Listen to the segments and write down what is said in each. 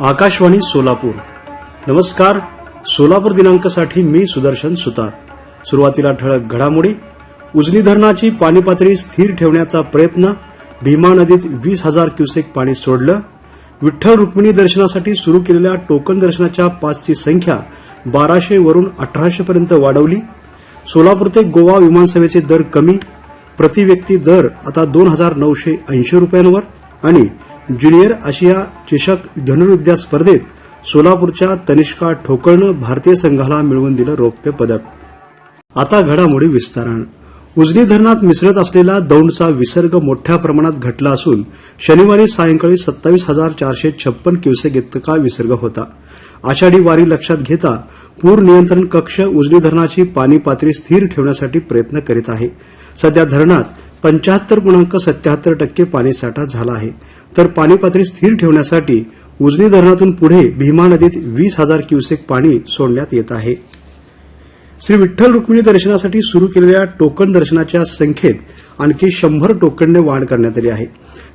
आकाशवाणी सोलापूर. नमस्कार. सोलापूर दिनांकासाठी मी सुदर्शन सुतार. सुरुवातीला ठळक घडामोडी उजनी धरणाची पाणी पातळी स्थिर ठेवण्याचा प्रयत्न भीमा नदीत वीस हजार क्युसेक पाणी सोडलं विठ्ठल रुक्मिणी दर्शनासाठी सुरू केलेल्या टोकन दर्शनाच्या पाचची संख्या बाराशे वरून अठराशे पर्यंत वाढवली. सोलापूर ते गोवा विमानसेवेचे दर कमी प्रति व्यक्ती दर आता दोन हजार नऊशे ऐंशी रुपयांवर आणि ज्युनियर आशिया चषक धनुर्विद्या स्पर्धेत सोलापूरच्या तनिष्का ठोकळनं भारतीय संघाला मिळवून दिलं रौप्य पदक. आता घडामोडी विस्तारण उजनी धरणात मिसळत असलेला दौंडचा विसर्ग मोठ्या प्रमाणात घटला असून शनिवारी सायंकाळी सत्तावीस हजार चारशे छप्पन क्युसेक इतका विसर्ग होता. आषाढी वारी लक्षात घेता पूर नियंत्रण कक्ष उजनी धरणाची पाणी पातळी स्थिर ठेवण्यासाठी प्रयत्न करीत आहे. सध्या धरणात पंचाहत्तर पूर्णांक सत्याहत्तर टक्के पाणीसाठा झाला आहे. तर पाणी पातळी स्थिर ठेवण्यासाठी उजनी धरणातून पुढे भीमा नदीत वीस हजार क्युसेक पाणी सोडण्यात येत आहे. श्री विठ्ठल रुक्मिणी दर्शनासाठी सुरू केलेल्या टोकन दर्शनाच्या संख्येत आणखी शंभर टोकनने वाढ करण्यात आली आहे.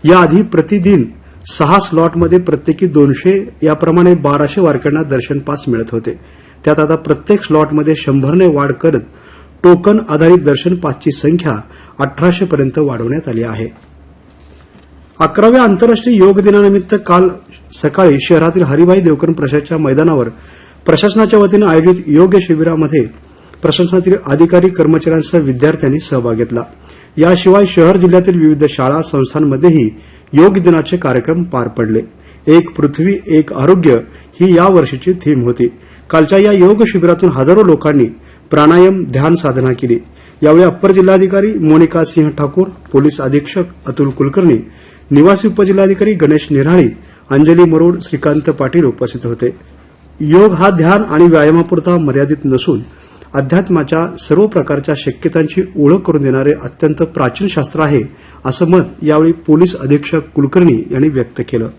याआधी प्रतिदिन सहा स्लॉटमध्ये प्रत्येकी दोनशे याप्रमाणे बाराशे वारकऱ्यांना दर्शन पास मिळत होते. त्यात आता प्रत्येक स्लॉटमध्ये शंभरने वाढ करत टोकन आधारित दर्शन पासची संख्या अठराशे पर्यंत वाढवण्यात आली आहे. अकराव्या आंतरराष्ट्रीय योग दिनानिमित्त काल सकाळी शहरातील हरिभाई देवकरण प्रशासनाच्या मैदानावर प्रशासनाच्या वतीनं आयोजित योग शिबिरामध्ये प्रशासनातील अधिकारी कर्मचाऱ्यांसह विद्यार्थ्यांनी सहभाग घेतला. याशिवाय शहर जिल्ह्यातील विविध शाळा संस्थांमध्येही योग दिनाचे कार्यक्रम पार पडले. एक पृथ्वी एक आरोग्य ही या वर्षीची थीम होती. कालच्या या योग शिबिरातून हजारो लोकांनी प्राणायाम ध्यान साधना केली. यावेळी अप्पर जिल्हाधिकारी मोनिका सिंह ठाकूर पोलीस अधीक्षक अतुल कुलकर्णी निवासी उपजिल्हाधिकारी गणेश निराळी अंजली मरोड श्रीकांत पाटील उपस्थित होते. योग हा ध्यान आणि व्यायामापुरता मर्यादित नसून अध्यात्माच्या सर्व प्रकारच्या शक्यतांची ओळख करून देणारे अत्यंत प्राचीन शास्त्र आहे असं मत यावेळी पोलीस अधीक्षक कुलकर्णी यांनी व्यक्त केलं.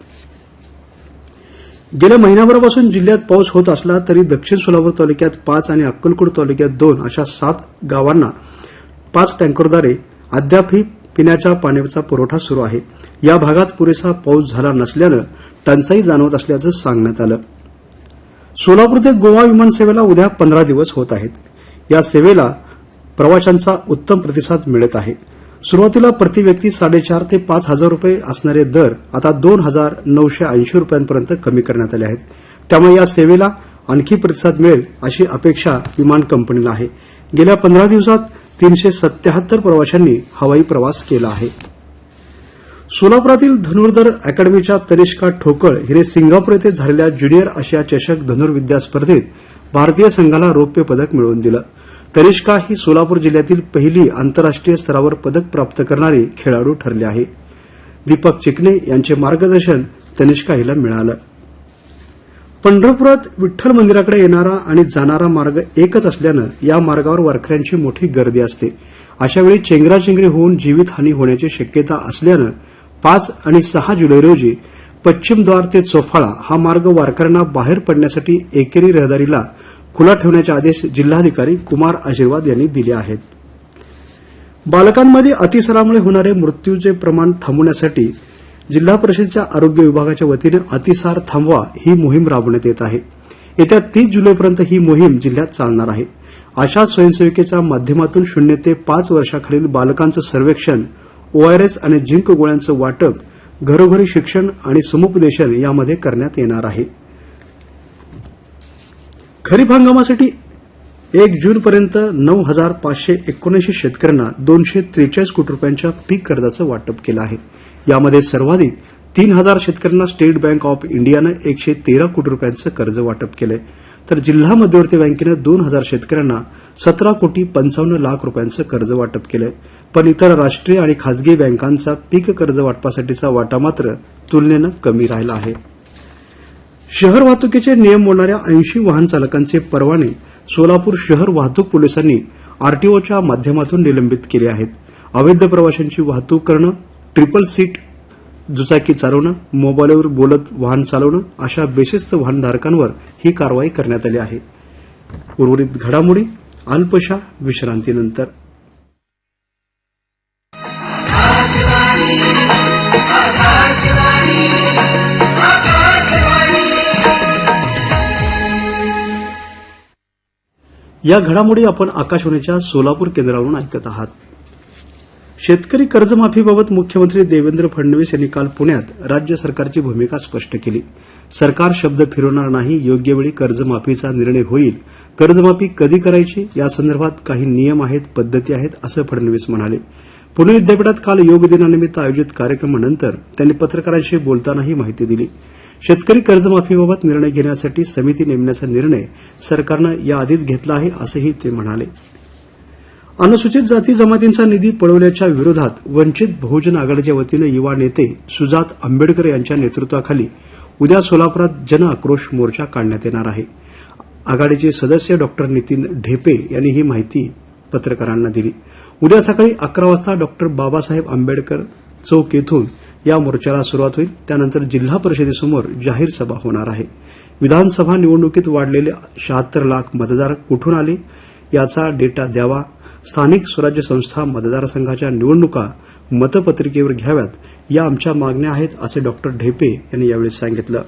गेल्या महिन्याभरापासून जिल्ह्यात पाऊस होत असला तरी दक्षिण सोलापूर तालुक्यात पाच आणि अक्कलकोट तालुक्यात दोन अशा सात गावांना पाच टँकरद्वारे अद्यापही पिण्याच्या पाण्याचा पुरवठा सुरू आहे. या भागात पुरेसा पाऊस झाला नसल्यानं टंचाई जाणवत असल्याचं सांगण्यात आलं. सोलापूर ते गोवा विमानसेवेला उद्या पंधरा दिवस होत आहेत. या सेवेला प्रवाशांचा उत्तम प्रतिसाद मिळत आहे. सुरुवातीला प्रति व्यक्ती साडेचार ते पाच हजार रुपये असणारे दर आता दोन हजार नऊशे ऐंशी रुपयांपर्यंत कमी करण्यात आले आहेत. त्यामुळे या सेवेला आणखी प्रतिसाद मिळेल अशी अपेक्षा विमान कंपनीला आहे. गेल्या पंधरा दिवसात तीनशे सत्याहत्तर प्रवाशांनी हवाई प्रवास केला आहे. सोलापुरातील धनुर्धर अकॅडमीच्या तनिष्का ठोकळ हिने सिंगापूर येथे झालेल्या ज्युनियर आशिया चषक धनुर्विद्या स्पर्धेत भारतीय संघाला रौप्य पदक मिळवून दिलं. तनिष्का ही सोलापूर जिल्ह्यातील पहिली आंतरराष्ट्रीय स्तरावर पदक प्राप्त करणारी खेळाडू ठरली आहे. दीपक चिकणे यांचे मार्गदर्शन तनिष्का हिला मिळालं. पंढरपुरात विठ्ठल मंदिराकडे येणारा आणि जाणारा मार्ग एकच असल्यानं या मार्गावर वारकऱ्यांची मोठी गर्दी असते. अशावेळी चेंगराचेंगरी होऊन जीवितहानी होण्याची शक्यता असल्यानं पाच आणि सहा जुलै रोजी पश्चिमद्वार ते चोफाळा हा मार्ग वारकऱ्यांना बाहेर पडण्यासाठी एकेरी रहदारीला खुला ठेवण्याचे आदेश जिल्हाधिकारी कुमार आशीर्वाद यांनी दिले आहेत. बालकांमध्ये अतिसारामुळे होणारे मृत्यूचे प्रमाण थांबवण्यासाठी जिल्हा परिषदेच्या आरोग्य विभागाच्या वतीने अतिसार थांबवा ही मोहीम राबवण्यात येत आहे. येत्या तीस जुलैपर्यंत ही मोहीम जिल्ह्यात चालणार आहे. अशा स्वयंसेविकेच्या माध्यमातून शून्य ते पाच वर्षाखालील बालकांचं सर्वेक्षण ओआरएस आणि झिंक गोळ्यांचं वाटप घरोघरी शिक्षण आणि समुपदेशन यामध्ये करण्यात येणार आहे. खरीप हंगामासाठी एक जूनपर्यंत नऊ हजार पाचशे एकोणऐंशी शेतकऱ्यांना दोनशे त्रेचाळीस कोटी रुपयांच्या पीक कर्जाचं वाटप केलं आहे. यामध्ये सर्वाधिक तीन हजार शेतकऱ्यांना स्टेट बँक ऑफ इंडियानं एकशे तेरा कोटी रुपयांचं कर्ज वाटप केलंय. तर जिल्हा मध्यवर्ती बँकेनं दोन हजार शेतकऱ्यांना सतरा कोटी पंचावन्न लाख रुपयांचं कर्ज वाटप केलंय. पण इतर राष्ट्रीय आणि खासगी बँकांचा पीक कर्ज वाटपासाठीचा वाटा मात्र तुलनेनं कमी राहिला आहे. शहर वाहतुकीचे नियम मोडणाऱ्या ऐंशी वाहन चालकांचे परवाने सोलापूर शहर वाहतूक पोलिसांनी आरटीओच्या माध्यमातून निलंबित केले आहेत. अवैध प्रवाशांची वाहतूक करणं ट्रिपल सीट दुचाकी चालवणं मोबाईलवर बोलत वाहन चालवणं अशा बेशिस्त वाहनधारकांवर ही कारवाई करण्यात आली आहे. उर्वरित घडामोडी अल्पशा विश्रांतीनंतर. या घडामोडी आपण आकाशवाणीच्या सोलापूर केंद्रावरून ऐकत आहात. शेतकरी कर्जमाफीबाबत मुख्यमंत्री देवेंद्र फडणवीस यांनी काल पुण्यात राज्य सरकारची भूमिका स्पष्ट केली. सरकार शब्द फिरवणार नाही योग्य वेळी कर्जमाफीचा निर्णय होईल. कर्जमाफी कधी करायची यासंदर्भात काही नियम आहेत पद्धती आहेत असं फडणवीस म्हणाले. पुणे विद्यापीठात काल योग दिनानिमित्त आयोजित कार्यक्रमानंतर त्यांनी पत्रकारांशी बोलताना ही माहिती दिली. शेतकरी कर्जमाफीबाबत निर्णय घेण्यासाठी समिती नेमण्याचा निर्णय सरकारनं याआधीच घेतला आहे असंही ते म्हणाले. अनुसूचित जाती जमातींचा निधी पळवल्याच्या विरोधात वंचित बहुजन आघाडीच्या वतीनं युवा नेते सुजात आंबेडकर यांच्या नेतृत्वाखाली उद्या सोलापुरात जन आक्रोश मोर्चा काढण्यात येणार आहे. आघाडीचे सदस्य डॉक्टर नितीन ढेपे यांनी ही माहिती पत्रकारांना दिली. उद्या सकाळी अकरा वाजता डॉक्टर बाबासाहेब आंबेडकर चौक येथून या मोर्चाला सुरुवात होईल. त्यानंतर जिल्हा परिषदेसमोर जाहीर सभा होणार आहे. विधानसभा निवडणुकीत वाढलेले शहात्तर लाख मतदार कुठून आले? याचा डेटा द्यावा. स्थानिक स्वराज्य संस्था मतदारसंघाच्या निवडणुका मतपत्रिकेवर घ्याव्यात. या आमच्या मागण्या आहेत असे डॉक्टर ढेपे यांनी यावेळी सांगितलं.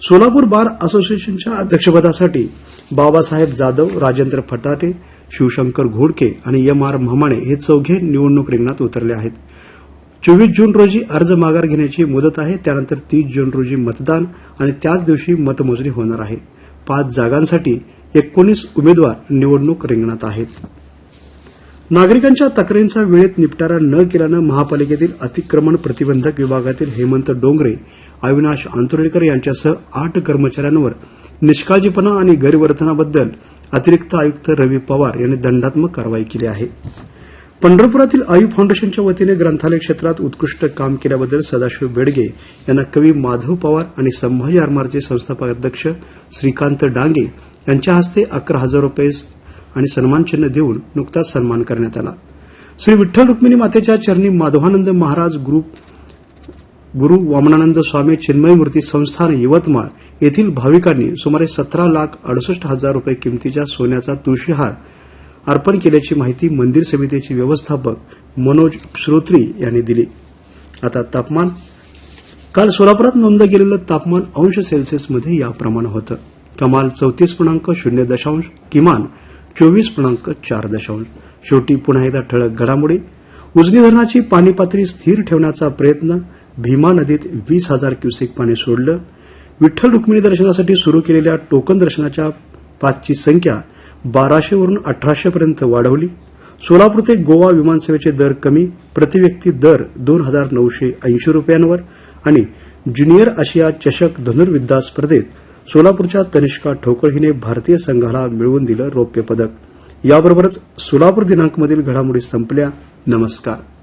सोलापूर बार असोसिएशनच्या अध्यक्षपदासाठी बाबासाहेब जाधव राजेंद्र फटाटे शिवशंकर घोडके आणि एम आर महमाणे हे चौघे निवडणूक रिंगणात उतरले आहेत. चोवीस जून रोजी अर्ज माघार घेण्याची मुदत आहे. त्यानंतर तीस जून रोजी मतदान आणि त्याच दिवशी मतमोजणी होणार आहे. पाच जागांसाठी एकोणीस उमेदवार निवडणूक रिंगणात आहेत. नागरिकांच्या तक्रारींचा वेळेत निपटारा न केल्यानं महापालिकेतील अतिक्रमण प्रतिबंधक विभागातील हेमंत डोंगरे अविनाश आंतोळेकर यांच्यासह आठ कर्मचाऱ्यांवर निष्काळजीपणा आणि गैरवर्तनाबद्दल अतिरिक्त आयुक्त रवी पवार यांनी दंडात्मक कारवाई केली आहे. पंढरपुरातील आयु फाउंडेशनच्या वतीने ग्रंथालय क्षेत्रात उत्कृष्ट काम केल्याबद्दल सदाशिव बेडगे यांना कवी माधव पवार आणि संभाजी आरमारचे संस्थापक अध्यक्ष श्रीकांत डांगे यांच्या हस्ते अकरा हजार रुपये आणि सन्मानचिन्ह देऊन नुकताच सन्मान करण्यात आला. श्री विठ्ठल रुक्मिणी मातेच्या चरणी माधवानंद महाराज ग्रुप गुरु वामनानंद स्वामी चिन्मय मूर्ती संस्थान यवतमाळ येथील भाविकांनी सुमारे सतरा लाख अडुसष्ट हजार रुपये किमतीच्या सोन्याचा तुळशीहार अर्पण केल्याची माहिती मंदिर समितीचे व्यवस्थापक मनोज श्रोत्री यांनी दिली. आता तापमान काल सोलापुरात नोंदलं गेलेलं तापमान अंश सेल्सिअसमध्ये याप्रमाणे होतं. कमाल चौतीस पूर्णांक शून्य दशांश किमान चोवीस पूर्णांक चार दशांश. शेवटी पुन्हा एकदा ठळक घडामोडी. उजनी धरणाची पाणी पातळी स्थिर ठेवण्याचा प्रयत्न. भीमा नदीत वीस हजार क्युसेक पाणी सोडलं. विठ्ठल रुक्मिणी दर्शनासाठी सुरू केलेल्या टोकन दर्शनाच्या पाचची संख्या बाराशेवरून अठराशेपर्यंत वाढवली. सोलापूर ते गोवा विमानसेवेचे दर कमी. प्रतिव्यक्ती दर दोन हजार नऊशे ऐंशी रुपयांवर. आणि ज्युनियर आशिया चषक धनुर्विद्या स्पर्धेत सोलापूरच्या तनिष्का ठोकळ हिने भारतीय संघाला मिळवून दिलं रौप्य पदक. याबरोबरच सोलापूर दिनांकमधील घडामोडी संपल्या. नमस्कार.